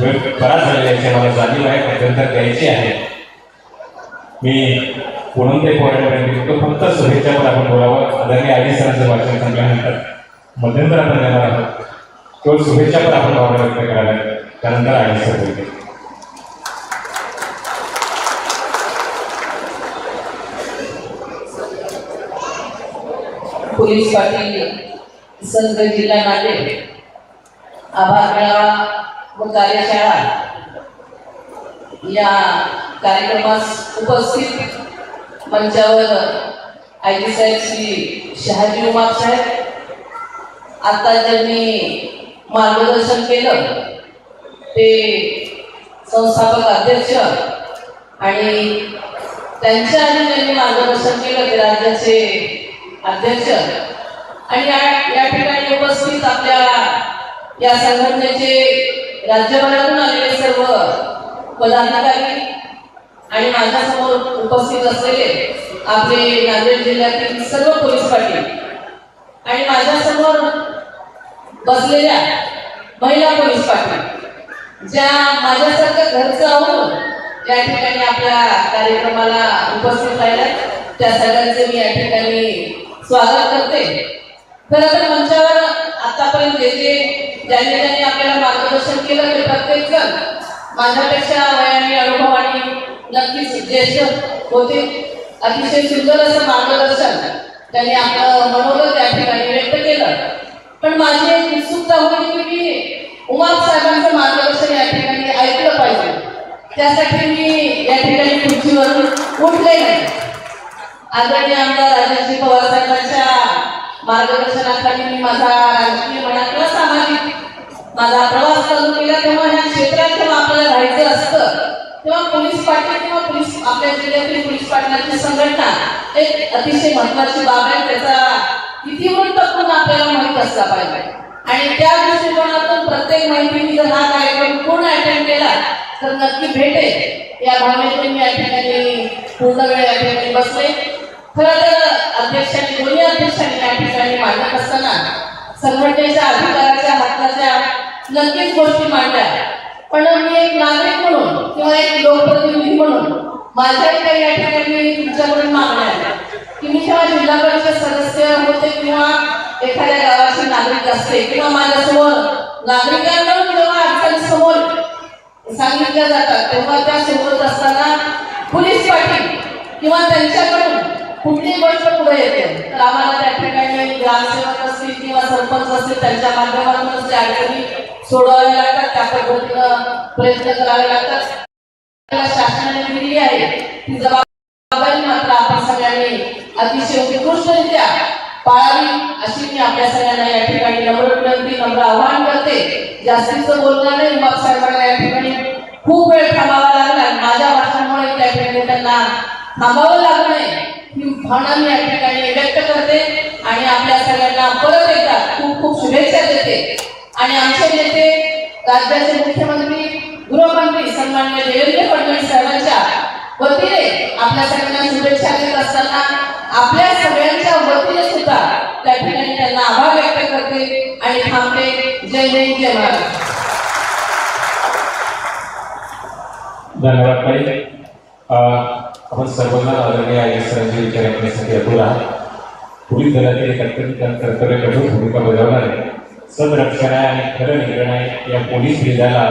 वेळ बराच झालेला आहे. मला जाणीव आहे त्याच्यानंतर द्यायची आहे मी पुणून ते पोरापर्यंत तो फक्त शुभेच्छावर आपण बोलावं. आदरणीय आजी सरांचं भाषण संपल्यानंतर मध्यंतर आपण देणार आहोत. केवळ शुभेच्छापर आपण भावना व्यक्त कराव्या त्यानंतर आजी सर बोलते पोलीस पाटील संघ जिल्हा नाले आभार मेळावा व कार्यशाळा या कार्यक्रमास उपस्थित मंचावर आय डी साहेब श्री शहाजी उमाप साहेब. आता ज्यांनी मार्गदर्शन केलं ते संस्थापक अध्यक्ष आणि त्यांच्या आधी त्यांनी मार्गदर्शन केलं ते राज्याचे अध्यक्ष. आणि या या ठिकाणी उपस्थित आपल्या या संघटनेचे राज्यभरातून आलेले सर्व पदाधिकारी आणि माझ्यासमोर उपस्थित असलेले आपले नांदेड जिल्ह्यातील सर्व पोलीस पाटील आणि माझ्यासमोर बसलेल्या महिला पोलीस पाटील ज्या माझ्यासारखं घरचं आहोत या ठिकाणी आपल्या कार्यक्रमाला उपस्थित राहिल्या त्या सगळ्यांचे मी या ठिकाणी स्वागत करते. खरं तर मंचावर आतापर्यंत जे ज्यांनी ज्यांनी आपल्याला मार्गदर्शन केलं ते प्रत्येक जण माझ्यापेक्षा वयाने अनुभवाने नक्कीच ज्येष्ठ होते. अतिशय सुंदर असं मार्गदर्शन त्यांनी आपलं मनोगत त्या ठिकाणी व्यक्त केलं. पण माझी एक उत्सुकता होती की मी उमाप साहेबांचं मार्गदर्शन या ठिकाणी ऐकलं पाहिजे. त्यासाठी मी या ठिकाणी खुर्चीवरून उठले नाही आदरणीय आमदार राजश्री पवार साहेबांच्या मार्गदर्शनाखाली मी माझा राजकीय मनातला सामाजिक माझा प्रवास चालू केला तेव्हा ह्या क्षेत्रात जेव्हा आपल्याला राहायचं असतं तेव्हा पोलीस पाटील किंवा पोलीस आपल्या जिल्ह्यातील पोलीस पाटलाची संघटना एक अतिशय महत्वाची बाब आहे. त्याचा इतिवृत्तपूर्ण आपल्याला माहीत असला पाहिजे. आणि त्या दृष्टिकोनातून प्रत्येक माहितीने जर हा कार्यक्रम पूर्ण अटेंड केला तर नक्की भेटेल. या भावनेतून मी या ठिकाणी पूर्ण वेळ या ठिकाणी बसले. खरं तर अध्यक्षांनी दोन्ही अध्यक्षांनी या ठिकाणी मांडत असताना संघटनेच्या अधिकाराच्या नक्कीच गोष्टी मांडल्या पण मी एक नागरिक म्हणून किंवा एक लोकप्रतिनिधी म्हणून माझ्याही काही या ठिकाणी तुमच्याकडून मागण्या आल्या की मी जेव्हा जिल्हा परिषद सदस्य होते किंवा एखाद्या गावाचे नागरिक असते किंवा माझ्यासमोर नागरिकांना जेव्हा अडचणी समोर सांगितल्या जातात तेव्हा त्या सोबत असताना पोलीस पाटील किंवा त्यांच्याकडून कुठली गोष्ट पुढे येते. तर आम्हाला त्या ठिकाणी ग्रामसेवक असतील किंवा सरपंच असतील त्यांच्या माध्यमातूनच त्या अडचणी सोडवाव्या लागतात. त्या पद्धतीनं प्रयत्न करावे लागतात. शासनाने दिलेली आहे. ती जबाबदारी मात्र आपण सगळ्यांनी अतिशय उत्कृष्टरित्या पाळावी अशी मी आपल्या सगळ्यांना या ठिकाणी नम्र विनंती नम्र आव्हान करते. जास्तीचं बोलणार नाही बाबासाहेबांना या ठिकाणी खूप वेळ थांबावा लागला. माझ्या भाषणामुळे त्या ठिकाणी त्यांना थांबावं लागलं ही भावना मी या ठिकाणी व्यक्त करते आणि आपल्या सगळ्यांना परत एकदा खूप खूप शुभेच्छा देते. आणि आमचे नेते सन्मान्य देवेंद्र फडणवीस साहेबांच्या वतीने आपल्या सगळ्यांना शुभेच्छा देत असताना आपल्या सगळ्यांच्या वतीने सुद्धा त्या ठिकाणी त्यांना आभार व्यक्त करते आणि थांबते. जय हिंद जय महाराष्ट्र धन्यवाद ताई. आपण सर्वांना आदरणीय आई सरांचे विचार ऐकण्यासाठी अतुर आहात. पोलीस दलातील एक अत्यंत कर्तव्य कठोर भूमिका बजावणारे सदरक्षण आहे आणि खरं निर्णय या पोलीस विधाला